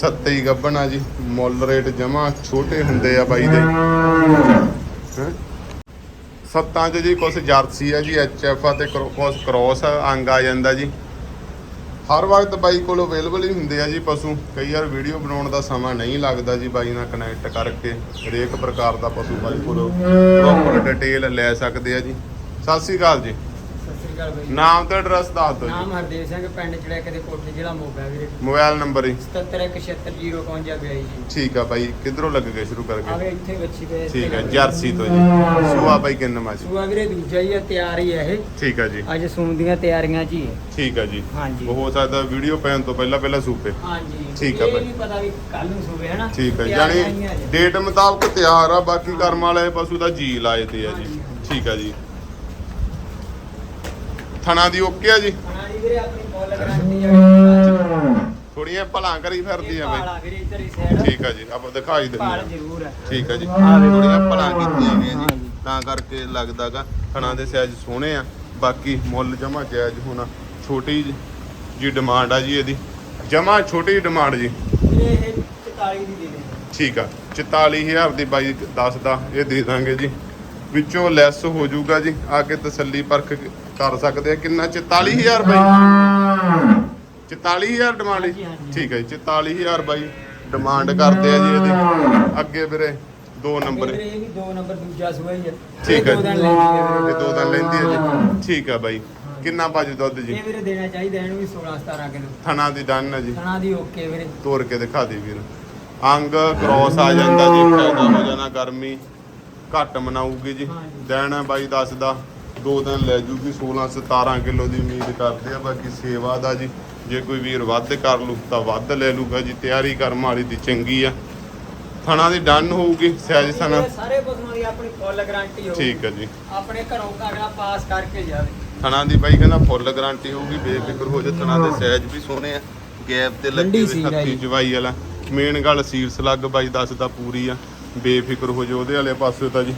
ਸੱਤੇ ਹੀ ਗੱਬਣਾ ਜੀ। ਮੁੱਲ ਰੇਟ ਜਮਾ ਛੋਟੇ ਹੁੰਦੇ ਆ ਬਾਈ ਦੇ। ਸੱਤਾਂ 'ਚ ਜੀ ਕੁਝ ਜਰਸੀ ਆ ਜੀ ਐਚ ਐਫ ਆ ਤੇ ਕਰੋ- ਕੁਝ ਕ੍ਰੋਸ ਅੰਗ ਆ ਜਾਂਦਾ ਜੀ। ਹਰ ਵਕਤ ਬਾਈ ਕੋਲ ਅਵੇਲੇਬਲ ਹੀ ਹੁੰਦੇ ਆ ਜੀ ਪਸ਼ੂ। ਕਈ ਵਾਰ ਵੀਡੀਓ ਬਣਾਉਣ ਦਾ ਸਮਾਂ ਨਹੀਂ ਲੱਗਦਾ ਜੀ ਬਾਈ ਨਾਲ ਕਨੈਕਟ ਕਰਕੇ। ਹਰੇਕ ਪ੍ਰਕਾਰ ਦਾ ਪਸ਼ੂ ਬਾਈ ਕੋਲ ਪ੍ਰੋਪਰ ਡਿਟੇਲ ਲੈ ਸਕਦੇ ਆ ਜੀ। ਸਤਿ ਸ੍ਰੀ ਅਕਾਲ ਜੀ। ਸ੍ਰੀ ਅਕਾਲ ਬਾਈ ਨਾਮ ਤੇ ਐਡਰੈਸ ਦੱਸ ਦਿਓ ਨਾਮ ਹਰਦੇਵ ਸਿੰਘ ਪਿੰਡ ਚੜੈਕ ਦੇ ਕੋਠੇ ਜ਼ਿਲ੍ਹਾ ਮੋਗਾ ਵੀਰੇ। ਮੋਬਾਈਲ ਨੰਬਰ ਜੀ। 77167052 ਜੀ। ਠੀਕ ਆ ਬਾਈ ਕਿੱਧਰੋਂ ਲੱਗ ਗਏ ਸ਼ੁਰੂ ਕਰਕੇ? ਆਵੇ ਇੱਥੇ ਬੱਚੀ ਪਏ ਠੀਕ ਹੈ ਜਰਸੀ ਤੋਂ ਜੀ। ਸੂਆ ਬਾਈ ਕਿੰਨਾ ਮਾ ਜੀ? ਸੂਆ ਵੀਰੇ ਦੂਜਾ ਹੀ ਆ ਤਿਆਰ ਹੀ ਆ ਇਹ। ਠੀਕ ਹੈ ਜੀ। ਅੱਜ ਸੂਣ ਦੀਆਂ ਤਿਆਰੀਆਂ 'ਚ ਹੀ ਹੈ ਠੀਕ ਹੈ ਜੀ। ਹਾਂਜੀ। ਹੋ ਸਕਦਾ ਵੀਡੀਓ ਪੈਣ ਤੋਂ ਪਹਿਲਾਂ ਪਹਿਲਾਂ ਸੂਪੇ। ਹਾਂਜੀ। ਠੀਕ ਆ ਇਹ ਬਾਈ। ਨਹੀਂ ਪਤਾ ਵੀ ਕੱਲ ਨੂੰ ਸੂਵੇ ਹਨਾ? ਠੀਕ ਹੈ ਤਿਆਰੀਆਂ ਯਾਨੀ ਹੀ ਆ ਜੀ। ਡੇਟ ਮੁਤਾਬਕ ਤਿਆਰ ਆ ਬਾਕੀ ਕਰਮ ਵਾਲੇ ਪਸ਼ੂ ਦਾ ਜੀ ਲਾਏ ਤੇ ਆ ਜੀ। ਠੀਕ ਹੈ ਜੀ। ਥਣਾ ਦੀ ਓਕੇ ਆ ਜੀ। ਖਾਣਾ ਦੀ ਵੀਰੇ ਆਪਣੀ ਫੁੱਲ ਗਾਰੰਟੀ ਆ ਥੋੜੀਆਂ ਭਲਾਂ ਕਰੀ ਫਿਰਦੀ ਆ ਬਾਈ। ਵੀਰੇ ਇੱਧਰ ਹੀ ਸਾਈਡ ਠੀਕ ਹੈ ਜੀ, ਆਪਾਂ ਦਿਖਾਈ ਦਿੰਦੇ ਆ। ਜ਼ਰੂਰ ਹੈ ਠੀਕ ਹੈ ਜੀ। ਆ ਵੇਖੋ। ਥੋੜੀਆਂ ਭਲਾਂ ਕੀਤੀਆਂ ਜੀ। ਤਾਂ ਕਰਕੇ ਲੱਗਦਾਗਾ ਥਣਾ ਦੇ ਸਾਈਜ਼ ਸੋਹਣੇ ਆ। ਬਾਕੀ ਮੁੱਲ ਜਮਾ ਜਾਇਜ਼ ਹੋਣਾ। ਛੋਟੀ ਜੀ ਡਿਮਾਂਡ ਆ ਜੀ ਇਹਦੀ। ਜਮਾ ਛੋਟੀ ਡਿਮਾਂਡ ਜੀ ਇਹ 44 ਦੀ ਦੇ ਦੇ ਠੀਕ ਆ 44000 ਦੀ ਬਾਈ ਦੱਸਦਾ ਇਹ ਦੇ ਦਾਂਗੇ ਜੀ। ਵਿੱਚੋਂ ਲੈਸ ਹੋ ਜਾਊਗਾ ਜੀ। ਆ ਕੇ ਤਸੱਲੀ ਪਰਖ ਕਰ ਸਕਦੇ ਆ। ਕਿੰਨਾ? 44000 ਬਾਈ। 44000 ਡਿਮਾਂਡ। ਠੀਕ ਹੈ ਜੀ 44000 ਬਾਈ ਡਿਮਾਂਡ ਕਰਦੇ ਆ ਜੀ ਇਹਦੀ। ਅੱਗੇ ਵੀਰੇ ਦੋ ਨੰਬਰ। ਇਹ ਵੀ ਦੋ ਨੰਬਰ ਦੂਜਾ ਸੂਆ ਹੀ ਹੈ ਠੀਕ ਹੈ ਦੋ। ਦਿਨ ਲੈਂਦੀ ਹੈ ਵੀਰੇ। ਇਹ ਦੋ ਦਿਨ ਲੈਂਦੀ ਹੈ ਜੀ। ਠੀਕ ਆ ਬਾਈ। ਕਿੰਨਾ ਭਾਜੀ ਦੁੱਧ ਜੀ? ਇਹ ਵੀਰੇ ਦੇਣਾ ਚਾਹੀਦਾ ਇਹਨੂੰ ਵੀ 16 17 ਕਿਲੋ। ਥਣਾ ਦੀ ਡਨ ਹੈ ਜੀ। ਖਾਣਾ ਦੀ ਓਕੇ ਵੀਰੇ। ਤੋੜ ਕੇ ਦਿਖਾ ਦੇ ਵੀਰ। ਅੰਗ ਕ੍ਰੋਸ ਆ ਜਾਂਦਾ ਜੀ। ਫਾਇਦਾ ਹੋ ਜਾਣਾ ਗਰਮੀ। ਘੱਟ ਮਨਾਊਗੀ ਜੀ। ਦੇਣਾ ਬਾਈ ਦੱਸਦਾ। ਦੋ ਦਿਨ ਲੈ ਜੂਗੀ 16 17 ਕਿਲੋ ਦੀ ਉਮੀਦ ਕਰਦੇ ਆ ਬਾਕੀ ਸੇਵਾ ਦਾ ਜੀ ਜੇ ਕੋਈ ਵੀਰ ਵੱਧ ਕਰ ਲੂ ਤਾਂ ਵੱਧ ਲੈ ਲੂਗਾ ਜੀ ਤਿਆਰੀ ਕਰਮ ਵਾਲੀ ਦੀ ਚੰਗੀ ਆ। ਥਣਾ ਦੀ ਡਨ ਹੋਊਗੀ ਸਹਿਜ ਥਣਾ। ਵੀਰੇ ਸਾਰੇ ਪਸ਼ੂਆਂ ਦੀ ਆਪਣੀ ਫੁੱਲ ਗਾਰੰਟੀ ਹੋਊਗੀ। ਠੀਕ ਹੈ ਜੀ। ਆਪਣੇ ਘਰੋਂ ਅਗਲਾ ਪਾਸ ਕਰਕੇ ਜਾਵੇ। ਥਣਾ ਦੀ ਬਾਈ ਕਹਿੰਦਾ ਫੁੱਲ ਗਾਰੰਟੀ ਹੋਊਗੀ ਬੇਫਿਕਰ ਹੋ ਜਾ ਥਣਾ ਦੇ ਸਹਿਜ ਵੀ ਸੋਹਣੇ ਆ ਗੈਪ ਤੇ ਲੱਗੀ ਹੋਈ ਹੱਥੀ। ਜਵਾਈ ਵਾਲਾ। ਮੇਨ ਗੱਲ ਸੀਰਸ ਲੱਗ ਬਾਈ ਦੱਸਦਾ ਪੂਰੀ ਆ ਬੇਫਿਕਰ ਹੋ ਜਾ ਉਹਦੇ ਵਾਲੇ ਪਾਸੇ ਤਾਂ ਜੀ।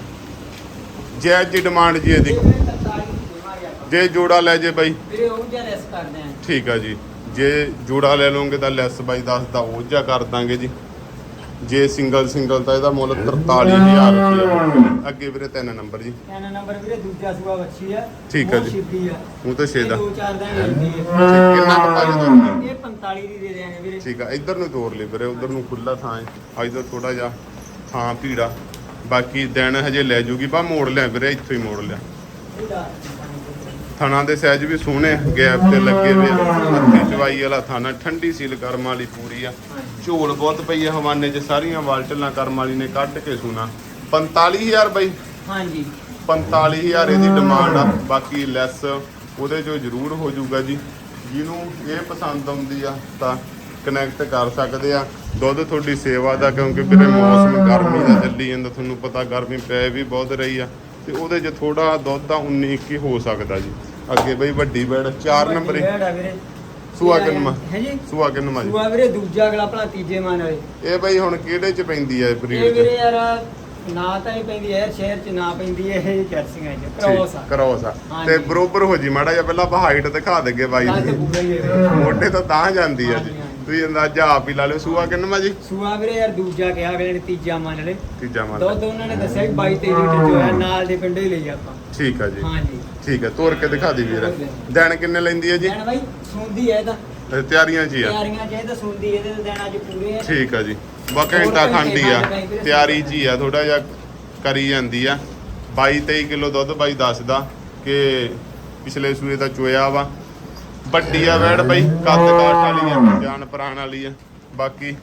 ਜੈ ਜੀ ਡਿਮਾਂਡ ਜੀ ਇਹਦੀ ਇਹ ਵੀਰੇ 43 ਦੀ ਦੇਵਾਂਗੇ ਆਪਾਂ ਜੇ ਜੋੜਾ ਲੈ ਜੇ ਬਾਈ। ਵੀਰੇ ਉਹ ਜਿਹਾ ਲੈਸ ਕਰਦੇ ਆਂ। ਠੀਕ ਆ ਜੀ। ਜੇ ਜੋੜਾ ਲੈ ਲਓਗੇ ਤਾਂ ਲੈਸ ਬਾਈ ਦੱਸਦਾ ਉਹ ਜਾ ਕਰ ਦਾਂਗੇ ਜੀ। ਜੇ ਸਿੰਗਲ ਸਿੰਗਲ ਤਾਂ ਇਹਦਾ ਮੁੱਲ 43000 ਰੁਪਏ ਅੱਗੇ ਵੀਰੇ ਤਿੰਨ ਨੰਬਰ ਜੀ। ਇਹਨਾਂ ਨੰਬਰ ਵੀਰੇ ਦੂਜਾ ਸੂਆ ਬੱਚੀ ਆ। ਠੀਕ ਆ ਜੀ। ਛਿੱਪੀ ਆ। ਉਹ ਤਾਂ ਛੇ ਦਾ। ਇਹ ਦੋ ਚਾਰ ਦਿਨ ਹੈ ਠੀਕ ਕਿੰਨਾ ਇਹ 45 ਦੀ ਦੇ ਦੇਾਂਗੇ ਵੀਰੇ। ਠੀਕ ਆ ਇੱਧਰ ਨੂੰ ਤੋਰ ਲਈ ਵੀਰੇ ਉਧਰ ਨੂੰ ਖੁੱਲਾ ਥਾਂ ਹੈ। ਅੱਜ ਥੋੜਾ ਜਿਹਾ ਥਾਂ ਭੀੜਾ। ਬਾਕੀ ਦਿਨ ਹਜੇ ਲੈ ਜੂਗੀ ਬਾ ਮੋੜ ਲਿਆ ਵੀਰੇ ਇੱਥੋਂ ਹੀ ਮੋੜ ਲਿਆ। ਇਹਦਾ ਥਾਣਾ ਦੇ ਸਾਈਜ਼ ਵੀ ਸੋਹਣੇ ਗੈਪ ਤੇ ਲੱਗੇ ਹੋਏ ਆ। ਹੱਥੀ ਚਵਾਈ ਵਾਲਾ ਥਾਣਾ ਠੰਡੀ ਸੀਲ ਕਰਮ ਵਾਲੀ ਪੂਰੀ ਆ। ਝੋਲ ਬਹੁਤ ਪਈ ਆ ਹਵਾਨੇ 'ਚ ਸਾਰੀਆਂ ਵਾਲਟਲਾਂ ਕਰਮ ਵਾਲੀ ਨੇ ਕੱਢ ਕੇ ਸੁਣਾ 45000 ਬਈ। ਹਾਂਜੀ। 45000 ਇਹਦੀ ਡਿਮਾਂਡ ਆ ਬਾਕੀ ਲੈਸ ਉਹਦੇ ਚੋਂ ਜ਼ਰੂਰ ਹੋ ਜਾਊਗਾ ਜੀ। ਜਿਹਨੂੰ ਇਹ ਪਸੰਦ ਆਉਂਦੀ ਆ ਤਾਂ ਕਨੈਕਟ ਕਰ ਸਕਦੇ ਆ। ਦੁੱਧ ਤੁਹਾਡੀ ਸੇਵਾ ਦਾ ਕਿਉਂਕਿ ਵੀਰੇ ਮੌਸਮ ਗਰਮੀ ਦਾ ਚੱਲੀ ਜਾਂਦਾ ਤੁਹਾਨੂੰ ਪਤਾ ਗਰਮੀ ਪੈ ਵੀ ਬਹੁਤ ਰਹੀ ਆ। ਤੇ ਉਹਦੇ 'ਚ ਥੋੜਾ ਦੁੱਧ ਦਾ 19 21 ਹੋ ਸਕਦਾ ਜੀ। ਅੱਗੇ ਬਈ ਵੱਡੀ ਬੈੜ 4 ਨੰਬਰ ਹੀ ਬੈੜ ਆ ਵੀਰੇ। ਸੂਆ? ਹੈ ਜੀ। ਸੁਆ ਕਿੰਨਾ ਜੀ? ਸੂਆ ਵੀਰੇ ਦੂਜਾ ਅਗਲਾ ਭਲਾ ਤੀਜੇ ਮਾਨ ਵਾਲੇ। ਇਹ ਬਈ ਹੁਣ ਕਿਹੜੇ 'ਚ ਪੈਂਦੀ ਇਹ ਬਰੀਡ ਵੀਰੇ 'ਚ? ਯਾਰ ਨਾ ਤਾਂ ਇਹ ਪੈਂਦੀ ਹੈ ਸ਼ਹਿਰ ਚ ਨਾ ਪੈਂਦੀ ਹੈ ਇਹ ਜਰਸੀਆਂ ਚ ਕ੍ਰੋਸ ਆ। ਕਰੋਸ ਆ। ਤੇ ਬਰੋਬਰ ਹੋ ਜੀ ਮਾੜਾ ਜਿਹਾ ਪਹਿਲਾਂ ਆਪਾਂ ਹਾਈਟ ਦਿਖਾ ਦੇਗੇ ਬਾਈ ਹੀ ਹੈ। ਵੀਰੇ। ਮੋਢੇ ਤੋਂ ਤਾਂ ਜਾਂਦੀ ਆ ਜੀ। ਤੁਸੀਂ ਅੰਦਾਜ਼ਾ ਆਪ ਹੀ ਲਾ ਲਿਓ। ਸੂਆ ਕਿੰਨਾ ਜੀ? ਸੂਆ ਵੀਰੇ ਯਾਰ ਦੂਜਾ ਕਿਹਾ ਅਗਲੇ ਨੇ ਤੀਜਾ ਮੰਨ ਲੈ ਤੀਜਾ ਮੰਨ ਦੁੱਧ ਉਹਨਾਂ ਨੇ ਦੱਸਿਆ ਵੀ 22 23 ਲੀਟਰ ਜੋ ਹੈ ਨਾਲ ਦੇ ਪਿੰਡੇ ਹੀ ਲਈ ਆਪਾਂ। ਠੀਕ ਆ ਜੀ। ਹਾਂਜੀ। ਠੀਕ ਆ ਤੋਰ ਕੇ ਦਿਖਾ ਦੀ ਵੀਰ। ਦਿਨ ਕਿੰਨੇ ਲੈਂਦੀ ਹੈ ਜੀ? ਦੇਣ ਬਾਈ ਸੁਣਦੀ ਹੈ ਤਾਂ। ਤਿਆਰੀਆਂ 'ਚ ਹੀ ਆ। ਤਿਆਰੀਆਂ ਚ ਤਾਂ ਸੁਣਦੀ ਇਹਦੇ ਤੇ ਦੇਣ ਅੱਜ ਪੂਰੇ ਆ। ਠੀਕ ਆ ਜੀ। ਬਾ ਘੰਟਾ ਖੰਡੀ ਆ। ਤਿਆਰੀ 'ਚ ਹੀ ਆ ਥੋੜਾ ਜਿਹਾ ਕਰੀ ਜਾਂਦੀ ਆ। 22 23 ਕਿਲੋ ਦੁੱਧ ਬਾਈ ਦੱਸਦਾ ਕਿ ਪਿਛਲੇ ਸੂਏ ਦਾ ਚੋਇਆ ਵਾ। ਵੱਡੀ ਆ ਵੈੜ ਬਾਈ ਕੱਦ ਕਾਠ ਵਾਲੀ ਆ ਜਾਨ ਪ੍ਰਾਣ ਵਾਲੀ ਆ। ਬਾਕੀ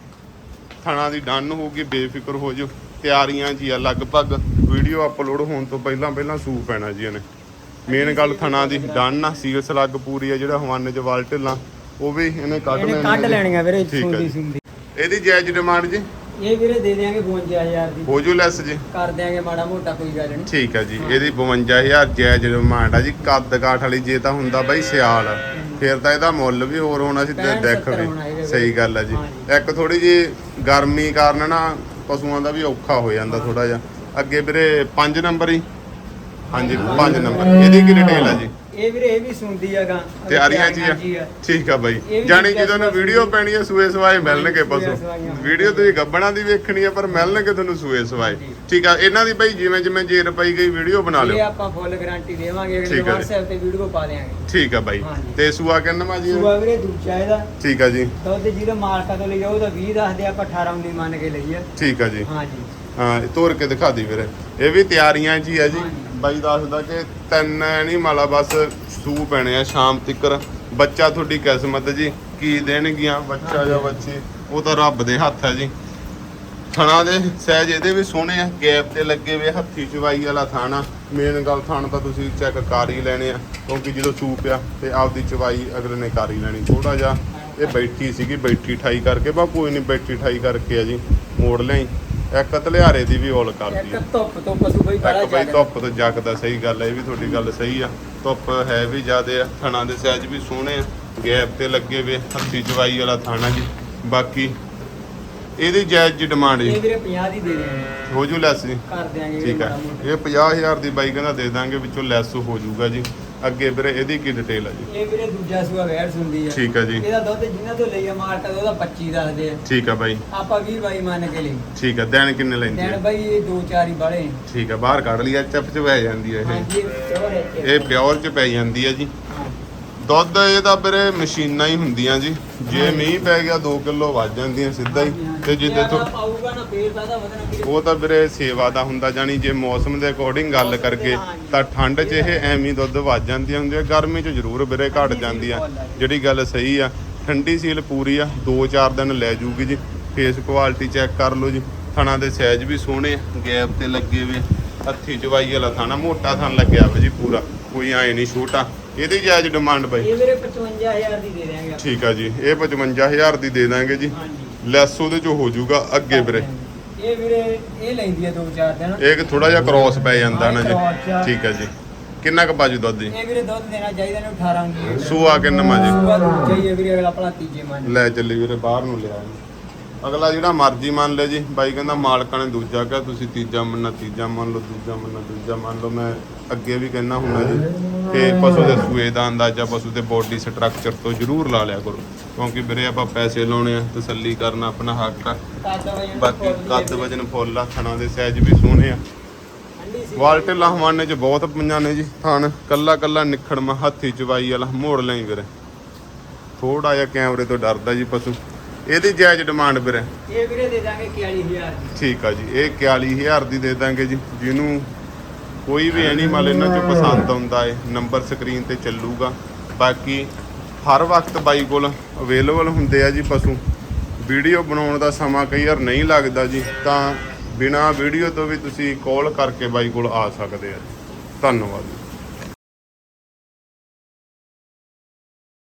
ਥਣਾ ਦੀ ਡਨ ਹੋਊਗੀ ਬੇਫਿਕਰ ਹੋ ਜਾਓ। ਤਿਆਰੀਆਂ ਹੀ ਆ ਲਗਭਗ ਵੀਡੀਓ ਅਪਲੋਡ ਹੋਣ ਤੋਂ ਪਹਿਲਾਂ ਪਹਿਲਾਂ ਸੂ ਪੈਣਾ ਜੀ ਇਹਨੇ। ਮੇਨ ਗੱਲ ਥਣਾ ਦੀ ਡਨ ਆ ਸੀਲਸ ਲੱਗ ਪੂਰੀ ਆ ਜਿਹੜਾ ਹਵਾਨੇ 'ਚ ਵਾਲ ਢਿੱਲਾਂ ਉਹ ਵੀ ਇਹਨੇ ਕੱਢ ਲੈਣੀਆਂ ਜੀ। ਵੀਰੇ ਠੀਕ ਸੁਣਦੀ ਜੀ। ਇਹਦੀ ਜਾਇਜ਼ ਡਿਮਾਂਡ ਜੀ ਇਹ ਵੀਰੇ ਦੇ ਦਿਆਂਗੇ 52000 ਦੀ। ਹੋ ਜੂ ਲੈਸ ਜੀ। ਕਰ ਦਿਆਂਗੇ ਮਾੜਾ ਮੋਟਾ ਕੋਈ ਗੱਲ ਨਹੀਂ ਠੀਕ ਹੈ ਜੀ ਇਹਦੀ 52000 ਜਾਇਜ਼ ਡਿਮਾਂਡ ਆ ਜੀ ਕੱਦ ਕਾਠ ਵਾਲੀ ਜੇ ਤਾਂ ਹੁੰਦਾ ਬਾਈ ਸਿਆਲ। ਫਿਰ ਤਾਂ ਇਹਦਾ ਮੁੱਲ ਵੀ ਹੋਰ ਹੋਣਾ ਸੀ ਤੇ ਦੇਖ ਵੀ। ਸਹੀ ਗੱਲ ਹੈ ਜੀ। ਇੱਕ ਥੋੜੀ ਜੀ ਗਰਮੀ ਕਾਰਨ ਨਾ ਪਸ਼ੂਆਂ ਦਾ ਵੀ ਔਖਾ ਹੋ ਜਾਂਦਾ ਥੋੜਾ ਜਿਹਾ। ਅੱਗੇ ਵੀਰੇ 5 ਨੰਬਰ ਹੀ। ਹਾਂਜੀ 5 ਨੰਬਰ। ਇਹਦੀ ਕੀ ਡਿਟੇਲ ਆ ਜੀ? ਇਹ ਵੀਰੇ ਇਹ ਵੀ ਸੁਣਦੀ ਹੈਗਾ ਤਿਆਰੀਆਂ ਹੀ ਆ। ਠੀਕ ਆ ਬਾਈ। ਇਹ ਆ ਜਦੋਂ ਨੂੰ ਵੀਡੀਓ ਪੈਣੀ ਹੈ ਸੂਏ ਸਵਾਏ ਮਿਲਣਗੇ ਪਸ਼ੂ। ਵੀਡੀਓ ਤੁਸੀਂ ਗੱਬਣਾ ਦੀ ਵੇਖਣੀ ਹੈ ਪਰ ਮਿਲਣਗੇ ਤੁਹਾਨੂੰ ਸੂਏ ਸਵਾਏ। ਜੀ। ਠੀਕ ਆ ਇਹਨਾਂ ਦੀ ਬਾਈ ਜਿਵੇਂ ਜਿਵੇਂ ਜੇਰ ਪਈ ਗਈ ਵੀਡੀਓ ਬਣਾ ਇਹ ਲਿਓ। ਆਪਾਂ ਫੁੱਲ ਗਾਰੰਟੀ ਦੇਵਾਂਗੇ ਅਗਲੇ ਹੈ ਜੀ। WhatsApp ਤੇ ਵੀਡੀਓ ਪਾ ਦੇਵਾਂਗੇ ਠੀਕ ਆ ਬਾਈ। ਤੇ ਸੂਆ ਕਹਿੰਦਾ ਜੀ? ਸੂਆ ਵੀਰੇ ਦੂਜਾ ਇਹਦਾ। ਠੀਕ ਆ ਜੀ। ਦੁੱਧ ਜਿਹਦਾ ਮਾਲਕਾ ਤੋਂ ਲਈ ਜਾਓ ਉਹਦਾ 20 ਦੱਸਦੇ ਆਪਾਂ 18 19 ਮੰਨ ਕੇ ਲਈਏ। ਠੀਕ ਆ ਜੀ। ਹਾਂ ਇਹ ਤੋਰ ਕੇ ਦਿਖਾ ਦੀ ਵੀਰੇ। ਇਹ ਵੀ ਤਿਆਰੀਆਂ 'ਚ ਹੀ ਆ ਜੀ। ਬਾਈ ਦੱਸਦਾ ਕਿ ਤਿੰਨ ਨਹੀਂ ਮਾਲਾ ਬਸ ਸੂ ਪੈਣੇ ਆ ਸ਼ਾਮ ਤੱਕਰ। ਬੱਚਾ ਤੁਹਾਡੀ ਕਿਸਮਤ ਜੀ, ਕੀ ਦੇਣਗੀਆਂ? ਬੱਚਾ ਜਾਂ ਬੱਚੀ? ਉਹ ਤਾਂ ਰੱਬ ਦੇ ਹੱਥ ਹੈ ਜੀ। ਥਣਾ ਦੇ ਸਹਿਜ ਇਹਦੇ ਵੀ ਸੋਹਣੇ ਆ, ਗੈਪ ਤੇ ਲੱਗੇ ਵੇ ਹੱਥੀ ਚਵਾਈ ਵਾਲਾ ਥਾਣਾ। ਮੇਨ ਗੱਲ ਥਾਣ ਤਾਂ ਤੁਸੀਂ ਚੈੱਕ ਕਰ ਹੀ ਲੈਣੇ ਆ, ਕਿਉਂਕਿ ਜਦੋਂ ਸੂਪ ਆ ਤੇ ਆਪਦੀ ਚਵਾਈ ਅਗਲੇ ਨੇ ਕਰ ਹੀ ਲੈਣੀ। ਥੋੜਾ ਜਿਹਾ ਇਹ ਬੈਠੀ ਸੀਗੀ, ਬੈਠੀ ਠਾਈ ਕਰਕੇ, ਬਾ ਕੋਈ ਨਹੀਂ ਬੈਠੀ ਠਾਈ ਕਰਕੇ ਆ ਜੀ, ਮੋੜ ਲਈ ਇੱਕ ਤਲਿਆਰੇ ਦੀ ਵੀ ਔਲ ਕਰਦੀ ਇੱਕ ਧੁੱਪ ਤੋਂ ਪਸ਼ੂ ਬਈ ਬੜਾ ਇੱਕ ਬਈ ਧੁੱਪ ਤੋਂ ਜਗਦਾ ਸਹੀ ਗੱਲ ਹੈ ਇਹ ਵੀ ਤੁਹਾਡੀ ਗੱਲ ਸਹੀ ਆ। ਧੁੱਪ ਹੈ ਵੀ ਜ਼ਿਆਦੇ ਆ ਥਣਾ ਦੇ ਸਾਈਜ਼ ਵੀ ਸੋਹਣੇ ਆ। ਗੈਪ ਤੇ ਲੱਗੇ ਵੇ ਹੱਥੀ ਚਵਾਈ ਵਾਲਾ ਥਾਣਾ ਜੀ। ਬਾਕੀ ਇਹਦੀ ਜਾਇਜ਼ ਜੀ ਡਿਮਾਂਡ ਇਹ ਜੀ ਵੀਰੇ 50 ਦੀ ਦੇ ਦੇਵਾਂਗੇ ਹੋ ਜੂ ਲੈਸ ਜੀ। ਕਰ ਦਿਆਂਗੇ ਵੀਰੇ ਠੀਕ ਹੈ ਮਾੜਾ ਮੋਟਾ। ਇਹ 50000 ਦੀ ਬਾਈ ਕਹਿੰਦਾ ਦੇ ਦਾਂਗੇ ਵਿੱਚੋਂ ਲੈਸ ਹੋ ਜਾਊਗਾ ਜੀ। ਅੱਗੇ ਵੀਰੇ ਇਹਦੀ ਕੀ ਡਿਟੇਲ ਆ ਜੀ? ਇਹ ਵੀਰੇ ਦੂਜਾ ਸੂਆ ਵੈੜ ਸੁਣਦੀ ਹੈ ਠੀਕ ਹੈ ਜੀ। ਇਹਦਾ ਦੁੱਧ ਜਿਨ੍ਹਾਂ ਤੋਂ ਲਈਆ ਮਾਲਕਾ ਤੋਂ ਉਹਦਾ 25 ਦੱਸਦੇ ਆ। ਠੀਕ ਹੈ ਬਾਈ। ਆਪਾਂ 20 ਬਾਈ ਮੰਨ ਕੇ ਲਈ। ਠੀਕ ਹੈ ਦਿਨ ਕਿੰਨੇ ਲੈਂਦੀ ਦੇਣ ਹੈ ਬਾਈ ਇਹ ਦੋ ਚਾਰ ਹੀ ਬਾਲੇ। ਠੀਕ ਹੈ ਬਾਹਰ ਕੱਢ ਲਿਆ ਚੱਪ ਚ ਪੈ ਜਾਂਦੀ ਹੈ ਇਹ। ਇਹ ਪਿਓਰ ਚ ਪੈ ਜਾਂਦੀ ਹੈ ਜੀ। ਦੁੱਧ ਇਹਦਾ ਵੀਰੇ ਮਸ਼ੀਨਾਂ ਹੀ ਹੁੰਦੀਆਂ ਜੀ। ਜੇ ਮੀਂਹ ਪੈ ਗਿਆ 2 ਕਿਲੋ ਵੱਜ ਜਾਂਦੀਆਂ ਸਿੱਧਾ ਹੀ। ਤੇ ਜਿੱਦੇ ਤੋਂ ਪਾਊਗਾ ਨਾ ਫੇਰ ਤਾਂ ਇਹਦਾ ਵਧਣਾ ਵੀਰੇ ਉਹ ਤਾਂ ਵੀਰੇ ਸੇਵਾ ਦਾ ਹੁੰਦਾ ਜਾਨੀ ਜੇ ਮੌਸਮ ਦੇ ਅਕੋਰਡਿੰਗ ਗੱਲ ਕਰਕੇ ਤਾਂ ਠੰਡ 'ਚ ਇਹ ਐਵੇਂ ਦੁੱਧ ਵੱਜ ਜਾਂਦੀਆਂ ਹੁੰਦੀਆਂ ਗਰਮੀ 'ਚ ਜ਼ਰੂਰ ਵੀਰੇ ਘਟ ਜਾਂਦੀ ਆ ਜਿਹੜੀ ਗੱਲ ਸਹੀ ਆ ਠੰਡੀ ਸੀਲ ਪੂਰੀ ਆ 2-4 ਦਿਨ ਲੈ ਜੂਗੀ ਜੀ। ਫੇਸ ਕੁਆਲਿਟੀ ਚੈੱਕ ਕਰ ਲਓ ਜੀ। ਥਣਾ ਦੇ ਸਾਈਜ਼ ਵੀ ਸੋਹਣੇ ਗੈਪ ਤੇ ਲੱਗੇ ਵੇ। ਹੱਥੀ ਚਵਾਈ ਵਾਲਾ ਥਾਣਾ ਮੋਟਾ ਥਣ ਲੱਗਿਆ ਵਾ ਜੀ ਪੂਰਾ। ਕੋਈ ਐ ਨਹੀਂ ਛੋਟਾ। ਇਹਦੀ ਜਾਇਜ਼ ਡਿਮਾਂਡ ਬਾਈ। ਇਹ ਵੀਰੇ 55000 ਦੀ ਦੇ ਆਪਾਂ। ਠੀਕ ਆ ਜੀ ਇਹ 55000 ਦੀ ਦੇ ਦਾਂਗੇ ਜੀ। ਹਾਂਜੀ। ਲੈਸ ਉਹਦੇ 'ਚ ਹੋ ਜਾਊਗਾ ਅੱਗੇ ਵੀਰੇ। ਇਹ ਵੀਰੇ ਇਹ ਲੈਂਦੀ ਦੋ ਚਾਰ ਦਿਨ। ਇਹ ਥੋੜਾ ਜਿਹਾ ਕ੍ਰਾਸ ਪੈ ਜਾਂਦਾ ਨਾ ਜੀ। ਆ। ਠੀਕ ਹੈ ਜੀ। ਕਿੰਨਾ ਕੁ ਬਾਜੂ ਦੁੱਧ ਜੀ? ਇਹ ਵੀਰੇ ਦੁੱਧ ਦੇਣਾ ਚਾਹੀਦਾ ਨੇ 18 ਦੀ ਸੂਆ ਕਿੰਨਾ ਮਾ ਜੀ? ਸੂਆ ਹੈ ਵੀਰੇ ਅਗਲਾ ਭਲਾ ਤੀਜੇ ਮੰਨ ਲੈ ਚੱਲੀ ਵੀਰੇ ਬਾਹਰ ਨੂੰ ਲਿਆ। ਅਗਲਾ ਜਿਹੜਾ ਮਰਜ਼ੀ ਮੰਨ ਲੈ ਜੀ। ਬਾਈ ਕਹਿੰਦਾ, ਮਾਲਕਾਂ ਨੇ ਦੂਜਾ ਕਿਹਾ, ਤੁਸੀਂ ਤੀਜਾ ਮੰਨਣਾ, ਤੀਜਾ ਮੰਨ ਲਓ, ਦੂਜਾ ਮੰਨਣਾ, ਦੂਜਾ ਮੰਨ ਲਓ। ਮੈਂ ਅੱਗੇ ਵੀ ਕਹਿੰਦਾ ਹੁੰਦਾ ਜੀ। ਕਿ ਪਸ਼ੂ ਦੇ ਸੂਏ ਦਾ ਅੰਦਾਜ਼ਾ, ਪਸ਼ੂ ਦੇ ਬੋਡੀ ਸਟਰਕਚਰ ਤੋਂ ਜ਼ਰੂਰ ਲਾ ਲਿਆ ਕਰੋ। ਕਿਉਂਕਿ ਵੀਰੇ ਆਪਾਂ ਪੈਸੇ ਲਾਉਣੇ ਆ, ਤਸੱਲੀ ਕਰਨਾ, ਆਪਣਾ ਹੱਕ ਆ। ਬਾਕੀ ਕੱਦ ਵਜਨ ਫੁੱਲ ਆ ਥਣਾ ਦੇ ਸਾਈਜ਼ ਵੀ ਸੋਹਣੇ ਆ। ਠੰਡੀ ਸੀ ਵਾਲਟੇ ਲਹਵਾਨੇ ਚ ਬਹੁਤ ਪੰਜਾਂ ਨੇ ਜੀ ਥਣ ਕੱਲਾ ਕੱਲਾ ਨਿਖੜਮਾ, ਹੱਥੀ ਚਵਾਈ ਵਾਲਾ ਮੋੜ ਲੈ ਵੀਰੇ। ਥੋੜਾ ਜਿਹਾ ਕੈਮਰੇ ਤੋਂ ਡਰਦਾ ਜੀ ਪਸ਼ੂ। ਇਹਦੀ ਜਾਇਜ਼ ਡਿਮਾਂਡ ਵੀਰੇ? ਇਹ ਵੀਰੇ ਦੇ ਦਾਂਗੇ 41000 ਦੀ। ਠੀਕ ਆ ਜੀ ਇਹ 41000 ਦੀ ਦੇ ਦਾਂਗੇ ਜੀ ਜਿਹਨੂੰ ਕੋਈ ਵੀ ਐਨੀਮਲ ਇਹਨਾਂ ਚੋਂ ਪਸੰਦ ਆਉਂਦਾ ਏ ਨੰਬਰ ਸਕਰੀਨ ਤੇ ਚੱਲੂਗਾ। ਬਾਕੀ ਹਰ ਵਕਤ ਬਾਈ ਕੋਲ ਅਵੇਲੇਬਲ ਹੁੰਦੇ ਆ ਜੀ ਪਸ਼ੂ। ਵੀਡੀਓ ਬਣਾਉਣ ਦਾ ਸਮਾਂ ਕਈ ਵਾਰ ਨਹੀਂ ਲੱਗਦਾ ਜੀ ਤਾਂ ਬਿਨਾ ਵੀਡੀਓ ਤੋਂ ਵੀ ਤੁਸੀਂ ਕਾਲ ਕਰਕੇ ਬਾਈ ਕੋਲ ਆ ਸਕਦੇ ਆ। ਧੰਨਵਾਦ।